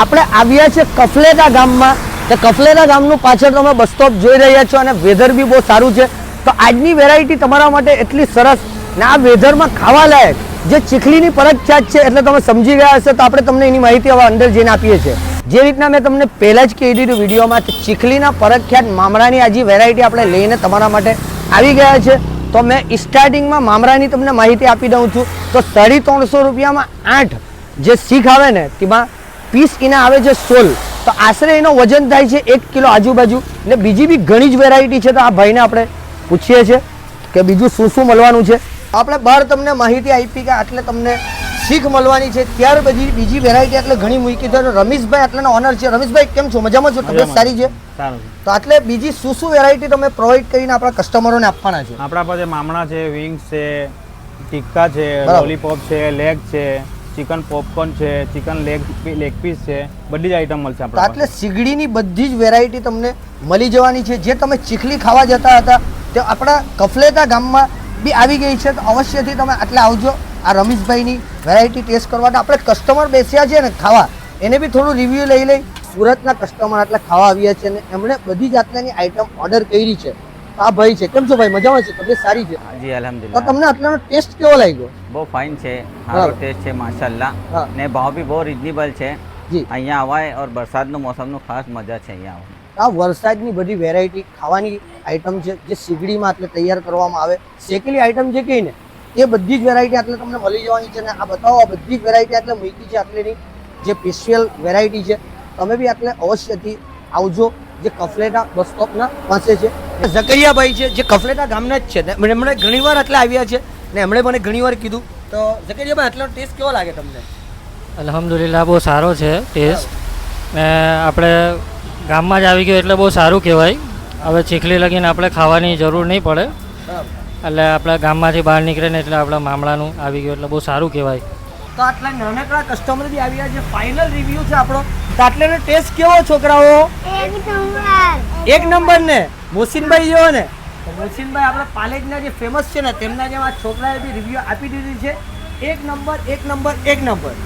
આપણે આવ્યા છે કફલેતા ગામમાં. તો કફલેતા ગામનું પાછળ તમે બસ સ્ટોપ જોઈ રહ્યા છો અને વેધર બી બહુ સારું છે. તો આજની વેરાયટી તમારા માટે એટલી સરસ ને આ વેધરમાં ખાવા લાયક જે ચીખલીની પ્રખ્યાત છે એટલે તમે સમજી ગયા હશે, તો આપણે તમને એની માહિતી હવે અંદર જઈને આપીએ છીએ. જે રીતના મેં તમને પહેલાં જ કહી દીધું વિડીયોમાં કે ચીખલીના પરખ્યાત મામરાની આજે વેરાયટી આપણે લઈને તમારા માટે આવી ગયા છે, તો મેં સ્ટાર્ટિંગમાં મામરાની તમને માહિતી આપી દઉં છું. તો સાડી ત્રણસો રૂપિયામાં આઠ જે શીખ આવે ને, તેમાં પીસ એના આવે છે સોલ. તો આશરે એનો વજન થાય છે એક કિલો આજુબાજુ. ને બીજી બી ઘણી જ વેરાયટી છે તો આ ભાઈને આપણે પૂછીએ છીએ કે બીજું શું શું મળવાનું છે. આપણે બહાર તમને માહિતી આપી કે આટલે તમને શીખ મળવાની છે. ત્યાર પછી બીજી વેરાયટી એટલે ઘણી મૂકી તો રમેશભાઈ આટલાના ઓનર છે. રમેશભાઈ કેમ છો? મજામાં છો? તબિયત સારી છે? તો આટલે બીજી શું શું વેરાયટી તમે પ્રોવાઈડ કરીને આપણા કસ્ટમરોને આપવાના છે? આપણા પાસે મામણા છે વિંગ્સ છે ટિક્કા છે લોલીપોપ છે લેગ છે. ચિકન પોપકોર્ન છે ચિકન લેગ લેગ પીસ છે બધી જ આઈટમ મળશે આપણે એટલે સીગડીની બધી જ વેરાયટી તમને મળી જવાની છે. જે તમે ચીખલી ખાવા જતા હતા તે આપણા કફલેતા ગામમાં બી આવી ગઈ છે. તો અવશ્યથી તમે આટલે આવજો. આ રમેશભાઈની વેરાયટી ટેસ્ટ કરવા તો આપણે કસ્ટમર બેસ્યા છે ને ખાવા. એને બી થોડું રિવ્યૂ લઈ લઈ. સુરતના કસ્ટમર આટલા ખાવા આવ્યા છે ને એમણે બધી જાતની આઈટમ ઓર્ડર કરી છે. આ ભાઈ છે. કેમ છો ભાઈ? મજામાં છે? તબિયત સારી છે? જી તો અલહમદુલિલ્લાહ તમને આટલાનો ટેસ્ટ કેવો લાગ્યો? બહુ ફાઇન છે. સારો ટેસ્ટ છે માશાલ્લાહ ને ભાવ બી બહુ રિઝનેબલ છે. જી. અહીંયા આવાય ઓર વરસાદનું મોસમનું ખાસ મજા છે અહીંયા આ વરસાદની બધી વેરાયટી ખાવાની આઈટમ છે જે સીગડીમાં એટલે તૈયાર કરવામાં આવે. શેકેલી આઈટમ જે કહીને એ બધી જ વેરાયટી આટલે તમને મળી જવાની છે અને આ બતાવો આ બધી જ વેરાયટી આટલે મૂકી છે આટલેની જે સ્પેશિયલ વેરાયટી છે. તમે બી આટલે અવશ્યથી આવજો. જે કફલેટા બસ સ્ટોપના પાસે છે. ઝકરિયાભાઈ છે જે કફલેટા ગામના જ છે. ને એમણે ઘણીવાર એટલે આવ્યા છે ને એમણે મને ઘણીવાર કીધું. તો ઝકરિયાભાઈ આટલો ટેસ્ટ કેવો લાગે તમને? અલ્હમ્દુલિલ્લાહ બહુ સારો છે ટેસ્ટ ને આપણે ગામમાં જ આવી ગયો એટલે બહુ સારું કહેવાય. હવે ચીખલી લગીને આપણે ખાવાની જરૂર નહીં પડે. એટલે આપણે ગામમાંથી બહાર નીકળે ને એટલે આપણે મામલાનું આવી ગયું એટલે બહુ સારું કહેવાય. તો આટલા નાનકડા કસ્ટમર બી આવ્યા છે. ફાઇનલ રિવ્યુ છે આપણો. તો આટલાનો ટેસ્ટ કેવો છોકરાઓ? એક નંબર. ને મોસીનભાઈ જેવો ને? મોસીનભાઈ આપણા પાલેજના જે ફેમસ છે ને તેમના જેમ આ છોકરાએ બી રિવ્યુ આપી દીધી છે. એક નંબર એક નંબર એક નંબર.